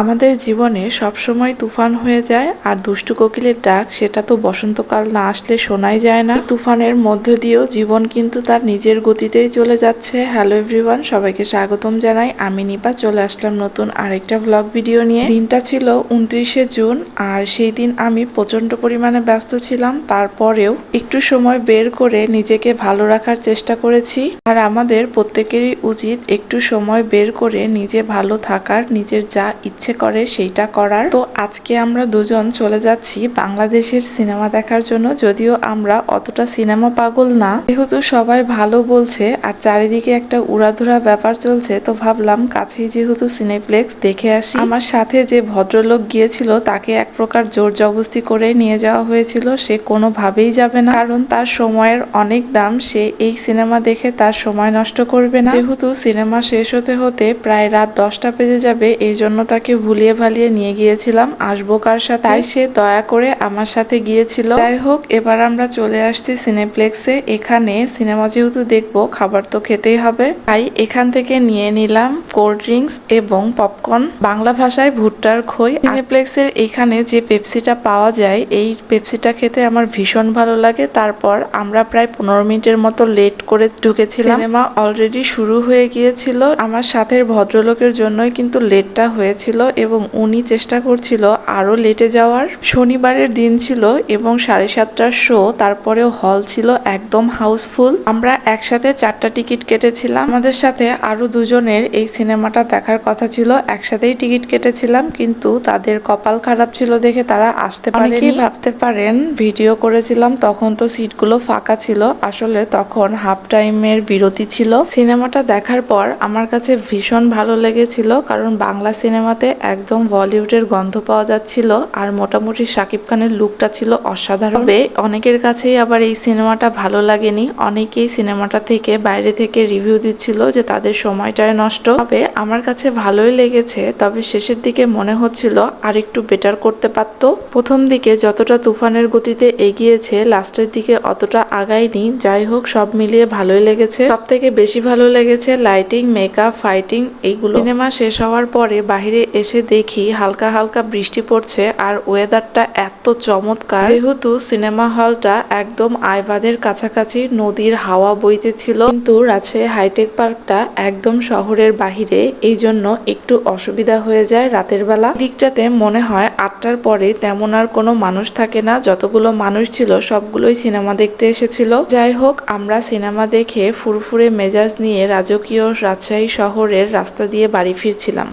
আমাদের জীবনে সবসময় তুফান হয়ে যায় আর দুষ্টু কোকিলের ডাক সেটা তো বসন্তকাল না আসলে শোনাই যায় না। তুফানের মধ্য দিয়েও জীবন কিন্তু তার নিজের গতিতেই চলে যাচ্ছে। হ্যালো এভরিওয়ান সবাইকে স্বাগতম জানাই। আমি নিপা, চলে আসলাম নতুন আরেকটা ভ্লগ ভিডিও নিয়ে। দিনটা ছিল উনত্রিশে জুন আর সেই দিন আমি প্রচণ্ড পরিমাণে ব্যস্ত ছিলাম। তারপরেও একটু সময় বের করে নিজেকে ভালো রাখার চেষ্টা করেছি। আর আমাদের প্রত্যেকেরই উচিত একটু সময় বের করে নিজে ভালো থাকার, নিজের যা ইচ্ছে করে, সেইটা করার। তো আজকে আমরা দুজন চলে যাচ্ছি বাংলাদেশের সিনেমা দেখার জন্য। যদিও আমরা অতটা সিনেমা পাগল না, যেহেতু সবাই ভালো বলছে আর চারিদিকে একটা উড়াধুরা ব্যাপার চলছে, তো ভাবলাম কাছেই যেহেতু সিনেপ্লেক্স দেখে আসি। আমার সাথে যে ভদ্রলোক গিয়েছিল, তাকে এক প্রকার জোর জবস্তি করে নিয়ে যাওয়া হয়েছিল। সে কোনোভাবেই যাবে না, কারণ তার সময়ের অনেক দাম। সে এই সিনেমা দেখে তার সময় নষ্ট করবে না। যেহেতু সিনেমা শেষ হতে হতে প্রায় রাত দশটা বেজে যাবে, এই জন্য তাকে ভুলিয়ে ভালিয়ে নিয়ে গিয়েছিলাম আসব কার সাথে? তাই সে দয়া করে আমার সাথে গিয়েছিল। যাই হোক এবার আমরা চলে আসছি সিনেপ্লেক্সে। এখানে সিনেমা যেহেতু দেখব খাবার তো খেতেই হবে। তাই এখান থেকে নিয়ে নিলাম কোল্ড ড্রিঙ্কস এবং পপকর্ন। বাংলা ভাষায় ভুট্টার খই। সিনেপ্লেক্সের এখানে যে পেপসিটা পাওয়া যায় এই পেপসিটা খেতে আমার ভীষণ ভালো লাগে। তারপর আমরা প্রায় পনেরো মিনিটের মতো লেট করে ঢুকেছিলাম। সিনেমা অলরেডি শুরু হয়ে গিয়েছিল। আমার সাথের ভদ্রলোকের জন্যই কিন্তু লেটটা হয়েছিল। এবং উনি চেষ্টা করছিল আরও লেটে যাওয়ার। শনিবারের দিন ছিল এবং সাড়ে সাতটার শো তারপরেও হল ছিল একদম হাউসফুল আমরা একসাথে চারটা টিকিট কেটেছিলাম। আমাদের সাথে আরও দুজনের এই সিনেমাটা দেখার কথা ছিল একসাথেই টিকিট কেটেছিলাম কিন্তু তাদের কপাল খারাপ ছিল দেখে তারা আসতে পারেনি। ভাবতে পারেন ভিডিও করেছিলাম তখন তো সিটগুলো ফাঁকা ছিল। আসলে তখন হাফ টাইমের বিরতি ছিল। সিনেমাটা দেখার পর আমার কাছে ভীষণ ভালো লেগেছিল কারণ বাংলা সিনেমাতে একদম বলিউডের গন্ধ পাওয়া যাচ্ছিল আর মোটামুটি শাকিব খানের লুকটা ছিল অসাধারণ। অনেকের কাছেই আবার এই সিনেমাটা ভালো লাগেনি। অনেকেই সিনেমাটা থেকে বাইরে থেকে রিভিউ দিচ্ছিল যে তাদের সময়টায় নষ্ট। হবে আমার কাছে ভালোই লেগেছে, তবে শেষের দিকে মনে হচ্ছিল আর একটু বেটার করতে পারতো। প্রথম দিকে যতটা তুফানের গতিতে এগিয়েছে, লাস্টের দিকে অতটা আগায়নি। যাই হোক, সব মিলিয়ে ভালোই লেগেছে। সব থেকে বেশি ভালো লেগেছে লাইটিং মেকআপ ফাইটিং এইগুলো সিনেমা শেষ হওয়ার পরে বাইরে এসে দেখি হালকা হালকা বৃষ্টি পড়ছে আর ওয়েদারটা এত চমৎকার। যেহেতু সিনেমা হলটা একদম আইবাদের কাছাকাছি, নদীর হাওয়া বইতে ছিল, কিন্তু রাজশাহী হাইটেক পার্কটা একদম শহরের বাহিরে এই জন্য একটু অসুবিধা হয়ে যায় রাতের বেলা। দিকটাতে মনে হয় আটটার পরে তেমন আর কোনো মানুষ থাকে না, যতগুলো মানুষ ছিল সবগুলোই সিনেমা দেখতে এসেছিল। যাই হোক, আমরা সিনেমা দেখে ফুরফুরে মেজাজ নিয়ে রাজকীয় রাজশাহী শহরের রাস্তা দিয়ে বাড়ি ফিরছিলাম।